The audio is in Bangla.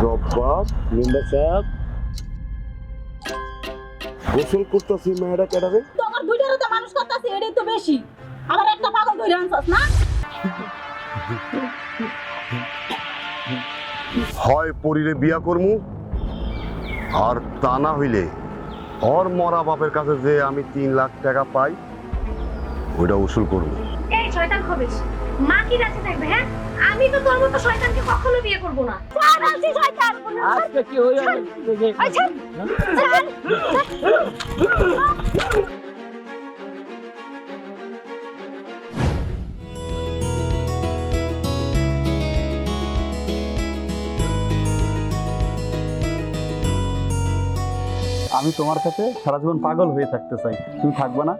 জব্বাব মেম্বার সাহেব গোসল করতেছি মেয়েটা কেডারে? তোমার দুইটারও তো মানুষ করতেছে এটাই তো বেশি। আবার একটা পাগল ধরে আনছস না? হয় পরিরে বিয়া করমু আর তা না হইলে ওর মরা বাপের কাছে যে আমি তিন লাখ টাকা পাই ওইটা উসুল করব এই শয়তান খবিস মা কি রাজি থাকবে হ্যাঁ? আমি তো তোর মতো শয়তানকে কখনো বিয়ে করব না। শয়তান আজকে কি আচ্ছা আমি তোমার কাছে সারা জীবন পাগল হয়ে থাকতে চাই। তুমি থাকবে না?